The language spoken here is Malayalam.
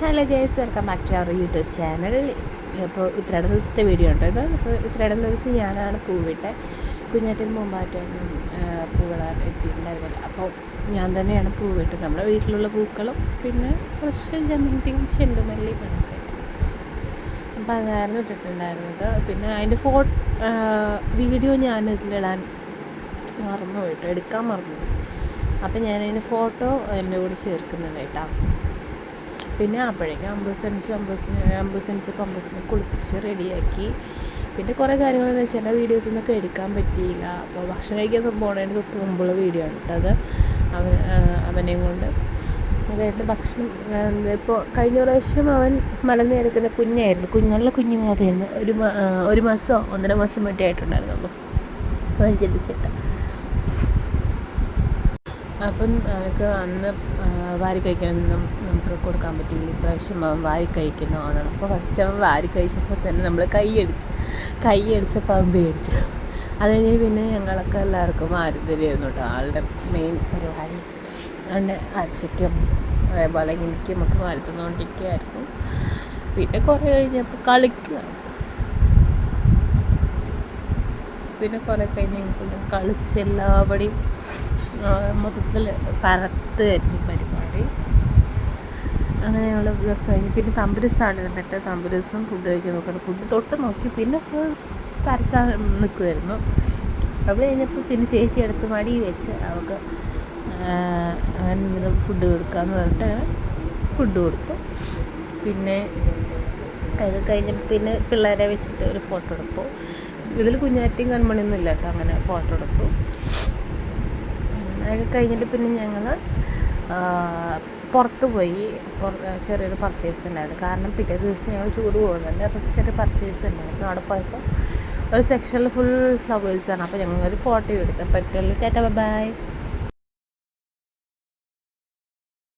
Hello guys welcome back to our YouTube channel ഇപ്പോൾ ഇത്രയുടെ ദിവസത്തെ വീഡിയോ ഉണ്ട്. ഇത് ഇപ്പോൾ ഇത്രയുടെ ദിവസം ഞാനാണ് പൂവിട്ടെ. കുഞ്ഞാറ്റിന് മുമ്പായിട്ടാണ് പൂവിടാൻ എത്തിയിട്ടുണ്ടായിരുന്നില്ല അപ്പോൾ ഞാൻ തന്നെയാണ് പൂവിട്ടത്. നമ്മുടെ വീട്ടിലുള്ള പൂക്കളും പിന്നെ കുറച്ച് ജമന്തിയും ചെണ്ടുമല്ലിയും അങ്ങനത്തെ അപ്പോൾ അതായിരുന്നു ഇട്ടിട്ടുണ്ടായിരുന്നത്. പിന്നെ അതിന്റെ ഫോ വീഡിയോ ഞാൻ ഇതിലിടാൻ മറന്നു പോയിട്ട് എടുക്കാൻ മറന്നു അപ്പം ഞാനതിന്റെ ഫോട്ടോ എന്റെ കൂടെ ചേർക്കുന്നുണ്ട് കേട്ടോ. പിന്നെ അപ്പോഴേക്കും അമ്പത് സെൻസ് അമ്പത് അമ്പത് സെൻസ് കുളിപ്പിച്ച് റെഡിയാക്കി. പിന്നെ കുറേ കാര്യങ്ങൾ ചില വീഡിയോസൊന്നും എടുക്കാൻ പറ്റിയില്ല. അപ്പോൾ ഭക്ഷണം കഴിക്കാൻ പോണതിന് തൊട്ട് മുമ്പുള്ള വീഡിയോ ആണ് കേട്ടോ അത്. അവൻ അവനെയും കൊണ്ട്. അതായത് ഭക്ഷണം ഇപ്പോൾ കഴിഞ്ഞ പ്രാവശ്യം അവൻ മലന്ന് കിടക്കുന്ന കുഞ്ഞായിരുന്നു. കുഞ്ഞല്ല കുഞ്ഞു മാവായിരുന്നു ഒരു ഒരു മാസമോ ഒന്നര മാസം മറ്റേ ആയിട്ടുണ്ടായിരുന്നുള്ളൂ അപ്പോൾ ജനിച്ചിട്ട് അപ്പം അവർക്ക് അന്ന് വാരി കഴിക്കാനൊന്നും നമുക്ക് കൊടുക്കാൻ പറ്റില്ല ഇപ്രാവശ്യം അവൻ വാരി കഴിക്കുന്നതാണ് അപ്പോൾ ഫസ്റ്റ് അവൻ വാരി കഴിച്ചപ്പോൾ തന്നെ നമ്മൾ കൈയടിച്ച് കൈയടിച്ചപ്പോൾ അവൻ പേടിച്ചു. അത് കഴിഞ്ഞ് പിന്നെ ഞങ്ങളൊക്കെ എല്ലാവർക്കും വാരി തരുമായിരുന്നു കേട്ടോ ആളുടെ മെയിൻ പരിപാടി. അവന്റെ അച്ഛയ്ക്കും അതേപോലെ എനിക്കും ഒക്കെ വാരി തന്നുകൊണ്ടിരിക്കുകയായിരുന്നു പിന്നെ കുറേ കഴിഞ്ഞപ്പോൾ കളിക്കുക പിന്നെ കുറേ കഴിഞ്ഞ് ഞങ്ങൾക്ക് ഇങ്ങനെ കളിച്ച് എല്ലാവരുടെയും മൊത്തത്തിൽ പരത്തുമായിരുന്നു പരിപാടി. അങ്ങനെ ഇതൊക്കെ കഴിഞ്ഞ് പിന്നെ തമ്പുരസാണ് എന്നിട്ട് തമ്പുരസും ഫുഡ് കഴിക്കാൻ നോക്കണം. ഫുഡ് തൊട്ട് നോക്കി പിന്നെ ഫുൾ പരത്താൻ നിൽക്കുമായിരുന്നു അത് കഴിഞ്ഞപ്പോൾ പിന്നെ ചേച്ചി എടുത്ത് മടി വെച്ച് അവൾക്ക് അങ്ങനെ ഫുഡ് കൊടുക്കാമെന്ന് പറഞ്ഞിട്ട് ഫുഡ് കൊടുത്തു. പിന്നെ അത് കഴിഞ്ഞപ്പോൾ പിന്നെ പിള്ളേരെ വെച്ചിട്ട് ഒരു ഫോട്ടോ എടുത്തു. ഇതിൽ കുഞ്ഞാറ്റയും കൺമണിയൊന്നും ഇല്ല കേട്ടോ അങ്ങനെ ഫോട്ടോ എടുത്തു. അതൊക്കെ കഴിഞ്ഞിട്ട് പിന്നെ ഞങ്ങൾ പുറത്ത് പോയി. ചെറിയൊരു പർച്ചേസ് ഉണ്ടായിരുന്നു. കാരണം പിറ്റേ ദിവസം ഞങ്ങൾ ചൂട് പോകുന്നുണ്ട് അപ്പോൾ ചെറിയ പർച്ചേസ് ഉണ്ടായിരുന്നു. അവിടെ പോയപ്പോൾ ഒരു സെക്ഷനിൽ ഫുൾ ഫ്ലവേഴ്സാണ് അപ്പോൾ ഞങ്ങൾ ഒരു ഫോട്ടോ എടുത്തു. അപ്പോൾ ടാറ്റ ബൈ.